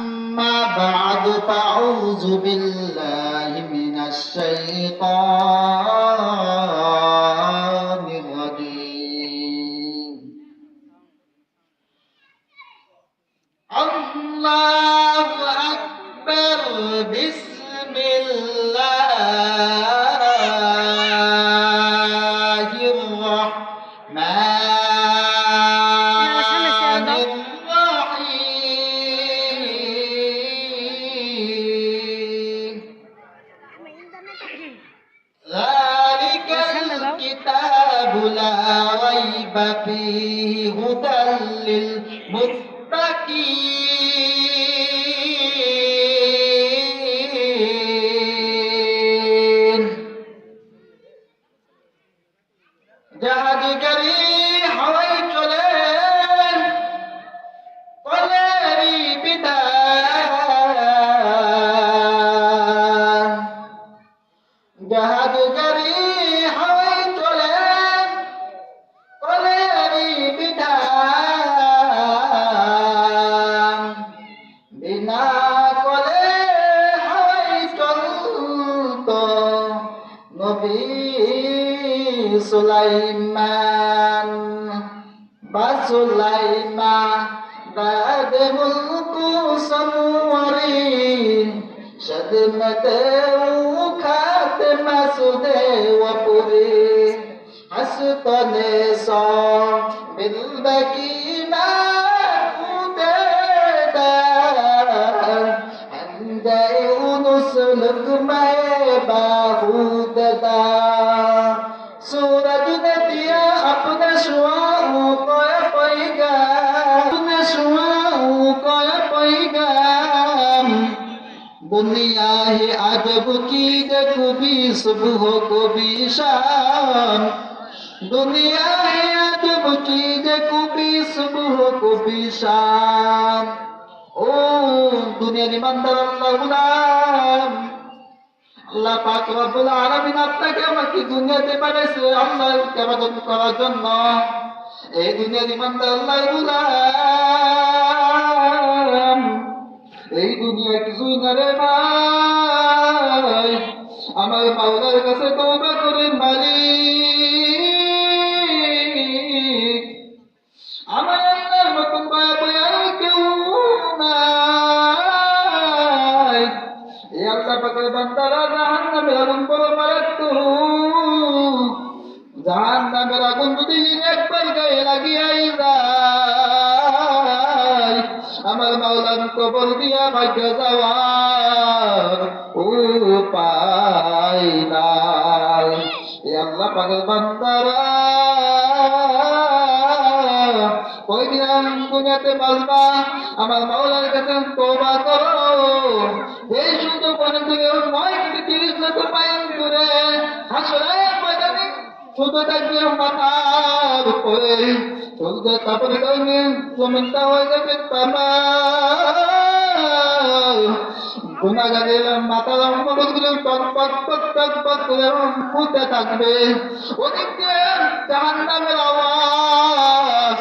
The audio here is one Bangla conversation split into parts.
أما بعد فأعوذ بالله من الشيطان الرجيم. الله أكبر بسم الله الرحمن الرحيم لا ريب فيه هدى للمتقين جهد جري حويت لين طلبي بدان جهد جري সুলাইমান বা সুলাইমা بعد ملك سنوري شدمته خاتم سده وپوري حسطن سا بالبكي ما خوددار عند اونس لقمه باهوددار سوى দুনিয়া হে আজব কি দেখবি সুবহ কবি শান। দুনিয়া হে আজব কি দেখবি সুবহ কবি শান। ও দুনিয়ার ইমানদার আল্লাহ গুলাম। আল্লাহ পাক রব্বুল আলামিন আপনাকে আমাকে দুনিয়াতে পাঠাইছে আল্লাহ ইবাদত করার জন্য। এই দুনিয়ার ইমানদার আল্লাহ গুলাম। রে ভাই আমার মাওলার কাছে তওবা করে মালিক। আমার আল্লাহর আগুন যদি একবার গায়ে লাগিয়াই যায় আমার মাওলান কবর দিয়া ভাগ্য যাওয়ার উপায় নাই। আল্লাহ পাগল বান্দারা, ওই দিন দুনিয়াতে বাজবা আমার মাওলার কাছে তোবা করো শুধু থাকবে মাথার উপরে। চলতে তারপরে কারণে জমিনটা হয়ে যাবে তামা গুণাগারের মাথার মগজগুলো টকপক পক টকপক করে ফুটে থাকবে। ওদিক জাহান্নামের আওয়াজ।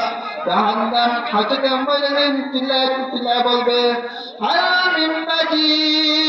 জাহান্নাম হাজতে মজনে চিল্লায় চিল্লায় বলবে হারামিন মাজিদ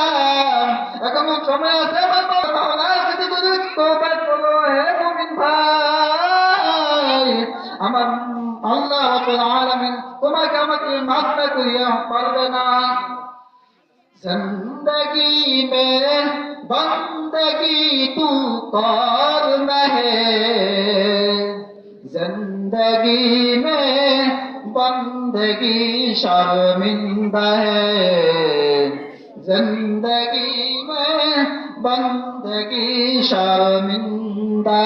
এখনো সময় আছে আমার বাবা যদি বুঝি তোবা করো হে মুমিন ভাই আমার আল্লাহ রাব্বুল আলামিন তোমাকে আমাকে মাফ না করিয়া পারবে না जिंदगी में बंदगी तू करना है जिंदगी में बंदगी शर्मिंदा है ज़िंदगी में बंदगी शर्मिंदा